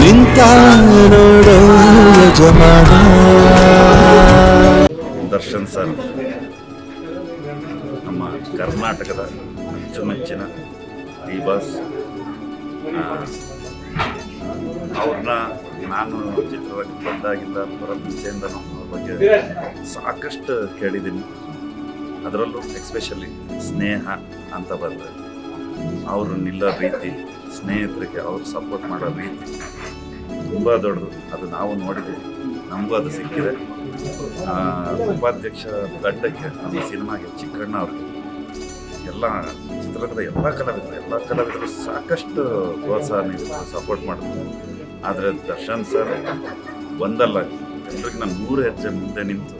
ನಿಂತ ದರ್ಶನ್ ಸರ್, ನಮ್ಮ ಕರ್ನಾಟಕದ ಅಚ್ಚುಮೆಚ್ಚಿನ ಈ ಬಾಸ್ ಅವ್ರನ್ನ ನಾನು ಚಿತ್ರವಾಗಿ ಬಂದಾಗಿಂದ ಬರೋ ನಮ್ಮ ಬಗ್ಗೆ ಸಾಕಷ್ಟು ಕೇಳಿದ್ದೀನಿ. ಅದರಲ್ಲೂ ಎಕ್ಸ್ಪೆಷಲಿ ಸ್ನೇಹ ಅಂತ ಬಂದರೆ ಅವರು ನಿಲ್ಲೋ ರೀತಿ, ಸ್ನೇಹಿತರಿಗೆ ಅವರು ಸಪೋರ್ಟ್ ಮಾಡೋ ರೀತಿ ತುಂಬ ದೊಡ್ಡದು. ಅದು ನಾವು ನೋಡಿದ್ದೀವಿ. ನಮಗೂ ಅದು ಸಿಕ್ಕಿದೆ. ಉಪಾಧ್ಯಕ್ಷ ದಂಡಕ್ಕೆ ನಮ್ಮ ಸಿನಿಮಾಗೆ ಚಿಕ್ಕಣ್ಣ ಅವ್ರಿಗೆ ಎಲ್ಲ ಚಿತ್ರರಂಗದ ಎಲ್ಲ ಕಲಾವಿದರು ಎಲ್ಲ ಕಲಾವಿದರು ಸಾಕಷ್ಟು ಪ್ರೋತ್ಸಾಹ ನೀಡಿದ್ರು ಸಪೋರ್ಟ್ ಮಾಡಿದ್ರು. ಆದರೆ ದರ್ಶನ್ ಸರ್ ಒಂದಲ್ಲ, ಎಲ್ರಿಗೂ ನಾನು ನೂರು ಹೆಜ್ಜೆ ಮುಂದೆ ನಿಂತು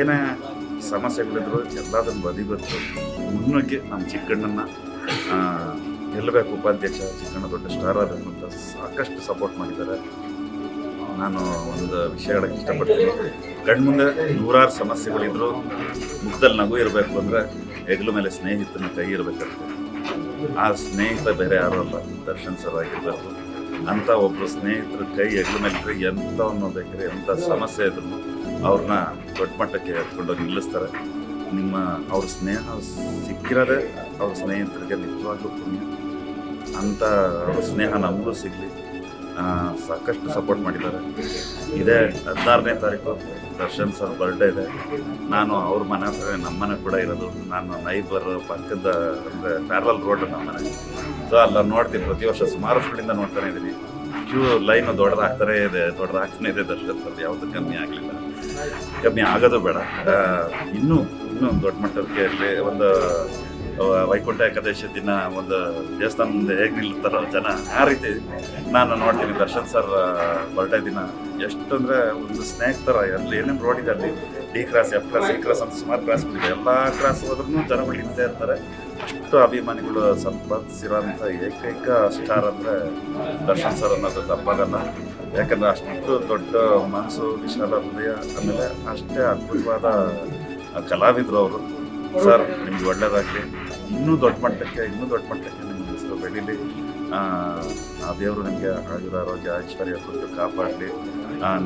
ಏನೇ ಸಮಸ್ಯೆಗಳಿದ್ರು ಎಲ್ಲದನ್ನು ಬದಿಗೊತ್ತು ಮುನ್ನುಗ್ಗಿ ನಮ್ಮ ಚಿಕ್ಕಣ್ಣನ ಗೆಲ್ಲಬೇಕು, ಉಪಾಧ್ಯಕ್ಷ ಚಿಕ್ಕಣ್ಣ ದೊಡ್ಡ ಸ್ಟಾರ್ ಆಗಬೇಕು ಅಂತ ಸಾಕಷ್ಟು ಸಪೋರ್ಟ್ ಮಾಡಿದ್ದಾರೆ. ನಾನು ಒಂದು ವಿಷಯ ಹೇಳಕ್ಕೆ ಇಷ್ಟಪಡ್ತೀನಿ. ಕಣ್ಮುಂದೆ ನೂರಾರು ಸಮಸ್ಯೆಗಳಿದ್ರು ಮುಖದಲ್ಲಿ ನಗು ಇರಬೇಕು ಅಂದರೆ ಹೆಗಲು ಮೇಲೆ ಸ್ನೇಹಿತನ ಕೈ ಇರಬೇಕಾಗ್ತದೆ ಆ ಸ್ನೇಹಿತ ಬೇರೆ ಯಾರೂ ಅಲ್ಲ, ದರ್ಶನ್ ಸರ್ ಆಗಿರಬೇಕು. ಅಂಥ ಒಬ್ಬರು ಸ್ನೇಹಿತರ ಕೈ ಹೆಗಲು ಮೇಲೆ ಎಂಥ ಅನ್ನೋದಕ್ಕೆ ಎಂಥ ಸಮಸ್ಯೆ ಇದ್ರು ಅವ್ರನ್ನ ದೊಡ್ಡ ಮಟ್ಟಕ್ಕೆ ಎತ್ಕೊಂಡೋಗಿ ನಿಲ್ಲಿಸ್ತಾರೆ. ನಿಮ್ಮ ಅವ್ರ ಸ್ನೇಹ ಸಿಕ್ಕಿರೋದೇ ಅವ್ರ ಸ್ನೇಹಿತರಿಗೆ ನಿಜವಾಗ್ಲೂ ಪುಣ್ಯ. ಅಂತ ಅವ್ರ ಸ್ನೇಹ ನಮಗೂ ಸಿಗಲಿ. ಸಾಕಷ್ಟು ಸಪೋರ್ಟ್ ಮಾಡಿದ್ದಾರೆ. ಇದೇ ಹದಿನಾರನೇ ತಾರೀಕು ದರ್ಶನ್ ಸರ್ ಬರ್ಡೇ ಇದೆ. ನಾನು ಅವ್ರ ಮನೆ ಹತ್ರ ನಮ್ಮ ಮನೆ ಕೂಡ ಇರೋದು. ನಾನು ನೈಬರ್ ಪಕ್ಕದ, ಅಂದರೆ ಪ್ಯಾರಲ್ ರೋಡ್ ನಮ್ಮ ಮನೆ. ಸೊ ಅಲ್ಲ ನೋಡ್ತೀನಿ. ಪ್ರತಿ ವರ್ಷ ಸುಮಾರು ವರ್ಷಗಳಿಂದ ನೋಡ್ತಾನೆ ಇದ್ದೀನಿ. ಕ್ಯೂ ಲೈನು ದೊಡ್ಡದಾಗ್ತಾರೆ ಇದೆ, ದೊಡ್ಡದಾಗ್ತಾನೆ ಇದೆ ದರ್ಶನ್ ಸರ್. ಯಾವುದು ಕಮ್ಮಿ ಆಗಲಿಲ್ಲ. ಕಮ್ಮಿ ಆಗೋದು ಬೇಡ. ಇನ್ನೂ ಇನ್ನೂ ದೊಡ್ಡ ಮಟ್ಟಕ್ಕೆ ಒಂದು ವೈಕುಂಠ ಏಕಾದಶಿ ದಿನ ಒಂದು ದೇವಸ್ಥಾನ ಮುಂದೆ ಹೇಗೆ ನಿಲ್ತಾರೋ ಜನ ಆ ರೀತಿ ನಾನು ನೋಡ್ತೀನಿ. ದರ್ಶನ್ ಸರ್ ಬರ್ಡೇ ದಿನ. ಎಷ್ಟು ಅಂದರೆ ಒಂದು ಸ್ನೇಕ್ ಥರ ಅಲ್ಲಿ ಏನೇನು ರೋಡ್ ಇದೆ ಅಲ್ಲಿ? D cross F cross E cross ಅಂತ ಸುಮಾರು ಕ್ರಾಸ್ಗಳಿದೆ ಎಲ್ಲ ಕ್ರಾಸ್ ಹೋದ್ರೂ ಜನಗಳು ಹಿಂದೆ ಇರ್ತಾರೆ. ಅಷ್ಟು ಅಭಿಮಾನಿಗಳು ಸಂಪಾದಿಸಿರೋಂಥ ಏಕೈಕ ಸ್ಟಾರ್ ಅಂದರೆ ದರ್ಶನ್ ಸರ್ ಅನ್ನೋದು ತಪ್ಪಾಗಲ್ಲ. ಯಾಕಂದರೆ ಅಷ್ಟು ದೊಡ್ಡ ಮನಸ್ಸು ವಿಶಾಲ ಹೃದಯ, ಆಮೇಲೆ ಅಷ್ಟೇ ಅದ್ಭುತವಾದ ಕಲಾವಿದರು ಅವರು. ಸರ್, ನಿಮ್ಗೆ ಒಳ್ಳೇದಾಗಲಿ. ಇನ್ನೂ ದೊಡ್ಡ ಮಟ್ಟಕ್ಕೆ, ಇನ್ನೂ ದೊಡ್ಡ ಮಟ್ಟಕ್ಕೆ ನಿಮ್ಮ ಹೆಸರು ಬೆಳೀಲಿ, ಆ ದೇವರು ನಿಮಗೆ ಆಯುರ ಆರೋಗ್ಯ ಐಶ್ವರ್ಯ ಕೊಟ್ಟು ಕಾಪಾಡಲಿ.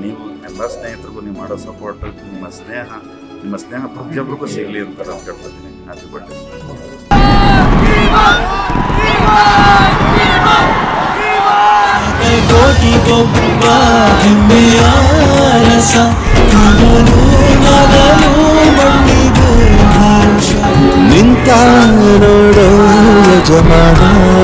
ನೀವು ಎಲ್ಲ ಸ್ನೇಹಿತರಿಗೂ ನೀವು ಮಾಡೋ ಸಪೋರ್ಟ್ ನಿಮ್ಮ ಸ್ನೇಹ ನಿಮ್ಮ ಸ್ನೇಹ ಪ್ರತಿಯೊಬ್ಬರಿಗೂ ಸಿಗಲಿ ಅಂತ ನಾನು ಕೇಳ್ಕೊತೀನಿ. ಹ್ಯಾಪಿ ಬರ್ಡೇ ಕೋಟಿಗೊಬ್ಬ ಮಣ್ಣಿಗೆ ಹರ್ಷ ನಿಂತ ನೋಡೋ ಯಜಮಾನ